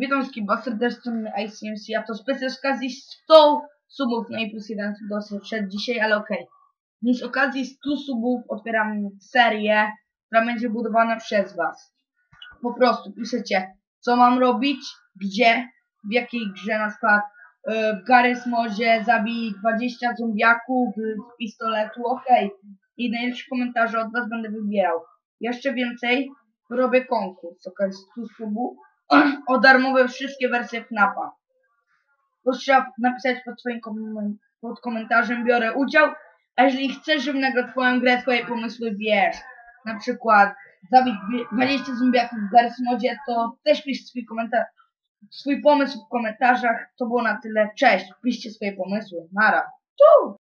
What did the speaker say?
Witam wszystkich serdecznie, ICMC, a to specjal z okazji 100 subów, no i plus jeden sub dosyć przed dzisiaj, ale okej. Więc z okazji 100 subów otwieram serię, która będzie budowana przez was. Po prostu piszecie, co mam robić, gdzie, w jakiej grze, na przykład yy, w Garry's Modzie zabij 20 zombiaków z pistoletu, okej. I najlepsze komentarze od was będę wybierał. Jeszcze więcej, robię konkurs, okazji 100 subów o darmowe wszystkie wersje FNAFa. To trzeba napisać pod swoim pod komentarzem, biorę udział, a jeżeli chcesz, żebym nagrał twoją grę, twoje pomysły, wiesz, na przykład zabić 20 zombiaków w Garry's Modzie, to też pisz swój komentarz, swój pomysł w komentarzach. To było na tyle. Cześć, piszcie swoje pomysły. Nara. Czu!